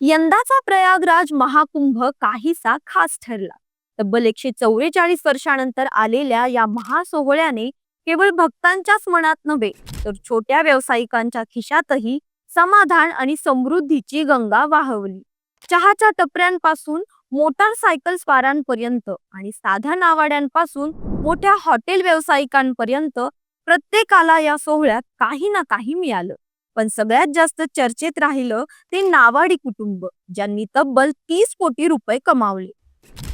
यंदाचा प्रयागराज महाकुंभ काहीसा खास ठरला. तब्बल एकशे चौवेचाळीस वर्षानंतर आलेल्या या महासोहळ्याने केवळ भक्तांच्याच मनात नव्हे तर छोट्या व्यावसायिकांच्या खिशातही समाधान आणि समृद्धीची गंगा वाहवली. चहाच्या टपऱ्यांपासून मोटारसायकल स्वारांपर्यंत आणि साध्या नावाड्यांपासून मोठ्या हॉटेल व्यावसायिकांपर्यंत प्रत्येकाला या सोहळ्यात काही ना काही मिळालं. पण सगळ्यात जास्त चर्चेत राहिलं ते नावाडी कुटुंब ज्यांनी तब्बल तीस कोटी रुपये कमावले.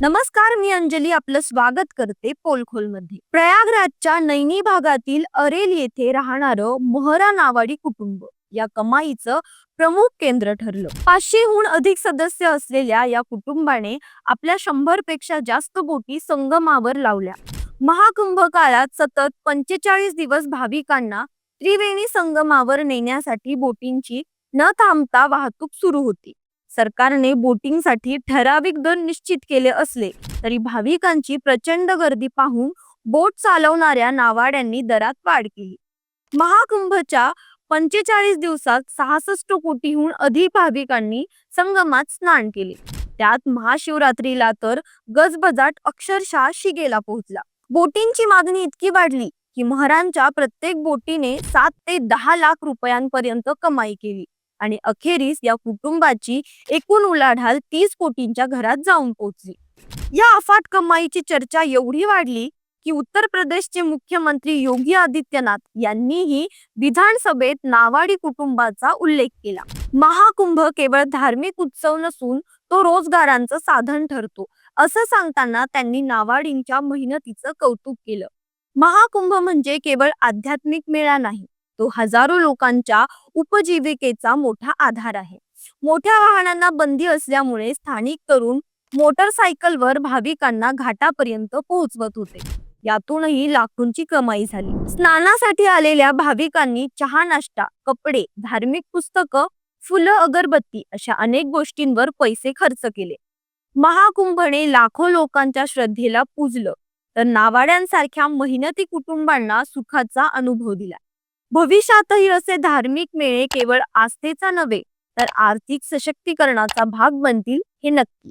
नमस्कार मी अंजली. आपलं स्वागत करते पोलखोलमध्ये. प्रयागराजच्या नैनी भागातील अरेल येथे राहणारं मोहरा नावाडी कुटुंब या कमाईचं प्रमुख केंद्र ठरलं. पाचशेहून अधिक सदस्य असलेल्या या कुटुंबाने आपल्या शंभरपेक्षा जास्त बोटी संगमावर लावल्या. महाकुंभ काळात सतत पंचेचाळीस दिवस भाविकांना त्रिवेणी संगमावर नेण्यासाठी बोटींची न थांबता वाहतूक सुरू होती. सरकारने बोटिंगसाठी ठराविक दर निश्चित केले असले तरी भाविकांची प्रचंड गर्दी पाहून बोट चालवणाऱ्या नावाड्यांनी दरात वाढ केली. महाकुंभच्या पंचेचाळीस दिवसात सहासष्ट कोटीहून अधिक भाविकांनी संगमात स्नान केले. त्यात महाशिवरात्रीला तर गजबजाट अक्षरशः शिगेला पोहोचला. बोटींची मागणी इतकी वाढली की महरांच्या प्रत्येक बोटीने सात ते दहा लाख रुपयांपर्यंत कमाई केली. आणि अखेरीस या कुटुंबाची एकूण उलाढाल तीस कोटींच्या घरात जाऊन पोहोचली या अफाट कमाईची चर्चा एवढी वाढली की उत्तर प्रदेशचे मुख्यमंत्री योगी आदित्यनाथ यांनीही विधानसभेत नावाडी कुटुंबाचा उल्लेख केला. महाकुंभ केवळ धार्मिक उत्सव नसून तो रोजगारांचं साधन ठरतो असं सांगताना त्यांनी नावाडींच्या मेहनतीचं कौतुक केलं. महाकुंभ म्हणजे केवळ आध्यात्मिक मेळा नाही तो हजारो लोकांच्या उपजीविकेचा मोठा आधार आहे. मोठ्या वाहनांना बंदी असल्यामुळे स्थानिक तरुण मोटरसायकलवर भाविकांना घाटापर्यंत पोहोचवत होते. यातूनही लाखोंची कमाई झाली. स्नानासाठी आलेल्या भाविकांनी चहा नाश्ता कपडे धार्मिक पुस्तकं फुलं अगरबत्ती अशा अनेक गोष्टींवर पैसे खर्च केले. महाकुंभने लाखो लोकांच्या श्रद्धेला पूजलं. तर नावाड्यांसारख्या मेहनती कुटुंबांना सुखाचा अनुभव दिला भविष्यातही असे धार्मिक मेळे केवळ आस्थेचा नव्हे तर आर्थिक सशक्तीकरणाचा भाग बनतील हे नक्की.